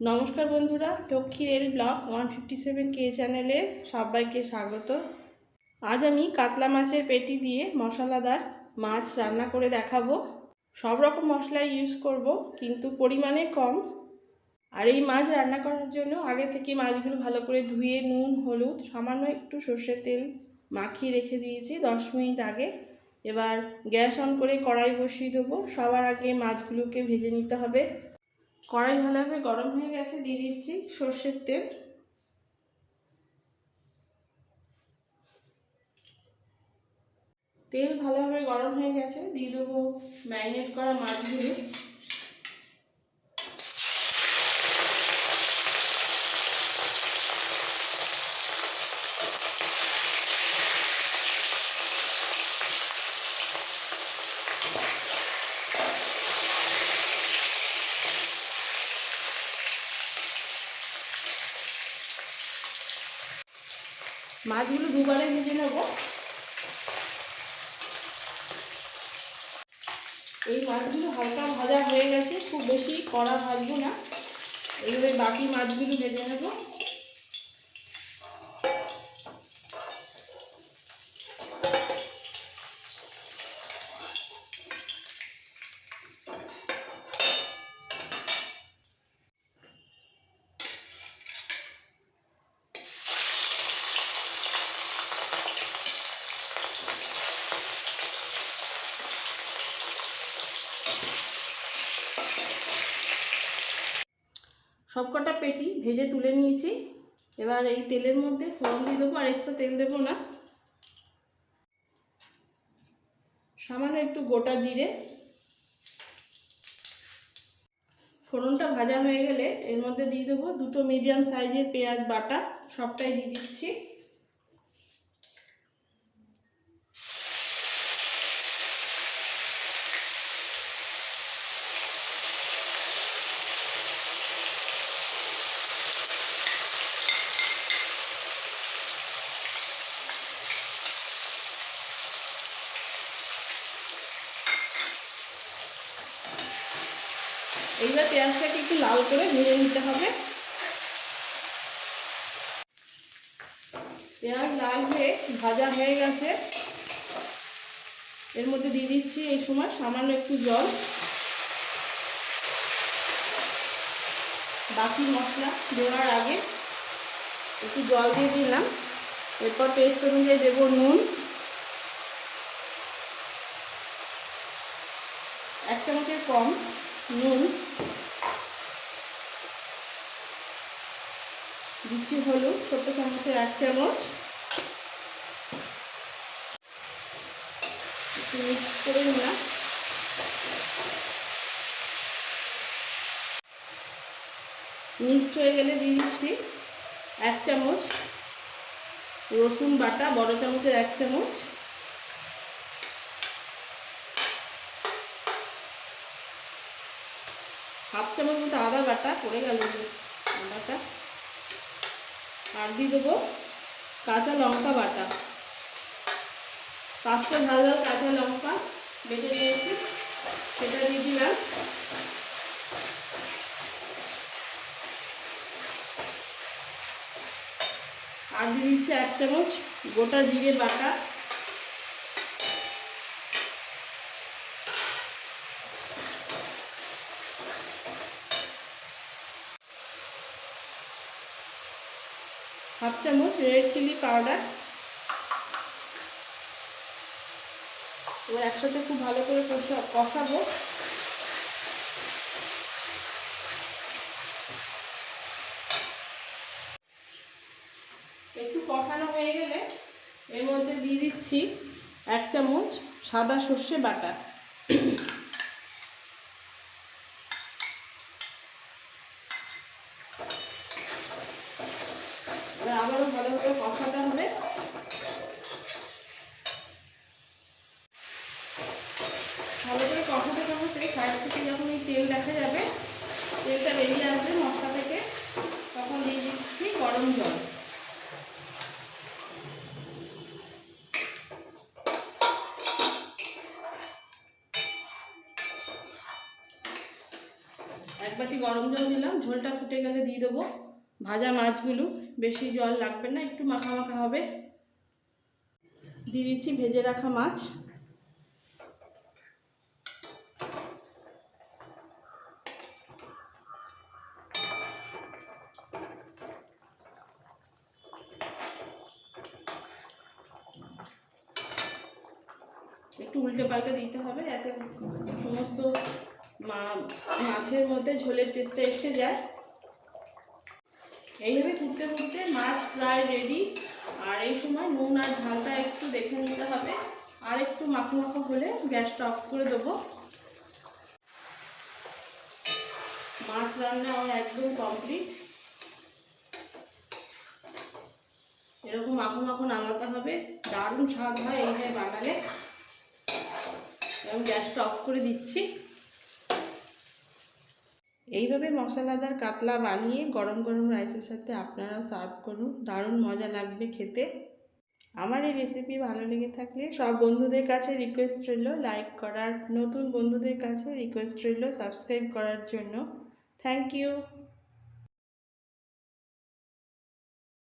নমস্কার বন্ধুরা, Lakshmi rail block one fifty seven কে চ্যানেলে সবাইকে স্বাগত। আজ আমি কাতলা মাছের পেটি দিয়ে মশলাদার মাছ রান্না করে দেখাবো। সব রকম মশলা ইউজ করব, কিন্তু পরিমাণে কম। আর এই মাছ রান্না করার জন্য আগে থেকে মাছগুলো ভালো করে ধুয়ে নুন, হলুদ, সামান্য একটু সর্ষের তেল মাখিয়ে রেখে দিয়েছি দশ মিনিট আগে। এবার গ্যাস অন করে কড়াই বসিয়ে দেবো। সবার আগে মাছগুলোকে ভেজে নিতে হবে। কড়াই ভালোভাবে গরম হয়ে গেছে, দিয়ে দিচ্ছি সর্ষের তেল। তেল ভালোভাবে গরম হয়ে গেছে, দিয়ে দেবো ম্যারিনেট করা মাছগুলো। মাছগুলো দুবারে ভেজে নেব। এই মাছগুলো হালকা ভাজা হয়ে গেছে, খুব বেশি কড়া ভাজবো না। এইভাবে বাকি মাছগুলো ভেজে নেব। সবকটা পেটি ভেজে তুলে নিয়েছি। এবার এই তেলের মধ্যে ফোড়ন দিয়ে দেবো, আর এক্সট্রা তেল দেবো না। সামান্য একটু গোটা জিরে। ফোড়নটা ভাজা হয়ে গেলে এর মধ্যে দিয়ে দেবো দুটো মিডিয়াম সাইজের পেঁয়াজ বাটা, সবটাই দিয়ে দিচ্ছি। এইবার পেঁয়াজটাকে একটু লাল করে ভেজে নিতে হবে। পেঁয়াজ লাল হয়ে ভাজা হয়ে গেছে। এর মধ্যে দিয়ে দিচ্ছি এই সময় সামান্য একটু জল। বাকি মশলা দেওয়ার আগে একটু জল দিয়ে দিলাম। এরপর পেস্ট অনুযায়ী দেবো নুন। এক চামচের কম নুন। দিচ্ছি হলুদ, ছোট্ট চামচের এক চামচ। মিক্স করে নিলাম। মিক্সড হয়ে গেলে দিয়ে দিচ্ছি এক চামচ রসুন বাটা, বড় চামচের এক চামচ। হাফ চামচ মতো আদা বাটা, পড়ে গেল আদাটা আর দিয়ে দেবো কাঁচা লঙ্কা বাটা। পাঁচটা ঝাল কাঁচা লঙ্কা বেটে নিয়েছি, সেটা দিয়ে দিলাম। আর দিয়ে দিচ্ছি এক চামচ গোটা জিরে বাটা। হাফ চামচ রেড চিলি পাউডার এবার একসাথে খুব ভালো করে কষা কষাবো। একটু কষানো হয়ে গেলে এর মধ্যে দিয়ে দিচ্ছি এক চামচ সাদা সর্ষে বাটা। আবারও ভালো করে কষাতে হবে। ভালো করে কষাতে কষাতে সাইড থেকে যখন এই তেল দেখা যাবে, তেলটা বেরিয়ে আসবে মশলা থেকে, তখন দিয়ে দিচ্ছি গরম জল। এক বাটি গরম জল দিলাম, ঝোলটা ফুটে গেলে দিয়ে দেবো। ভাজা মাছগুলো, বেশি জল লাগবে না, একটু মাখা মাখা হবে। দিয়ে দিচ্ছি ভেজে রাখা মাছ। একটু উল্টে পাল্টে দিতে হবে, যাতে সমস্ত মাছের মধ্যে ঝোলের টেস্টটা এসে যায়। এইভাবে ফুটতে ফুটতে মাছ প্রায় রেডি আর এই সময় নুন আর ঝালটা একটু দেখে নিতে হবে। আর একটু মাখো মাখো হলে গ্যাসটা অফ করে দেবো। মাছ রান্না আমার একদম কমপ্লিট এরকম মাখো মাখো নামাতে হবে। দারুণ স্বাদ হয় এইভাবে বানালে। আমি গ্যাসটা অফ করে দিচ্ছি। এইভাবে মশলাদার কাতলা বানিয়ে গরম গরম রাইসের সাথে আপনারাও সার্ভ করুন। দারুণ মজা লাগবে খেতে। আমার এই রেসিপি ভালো লেগে থাকলে সব বন্ধুদের কাছে রিকোয়েস্ট রইল লাইক করার। নতুন বন্ধুদের কাছে রিকোয়েস্ট রইল সাবস্ক্রাইব করার জন্য। Thank you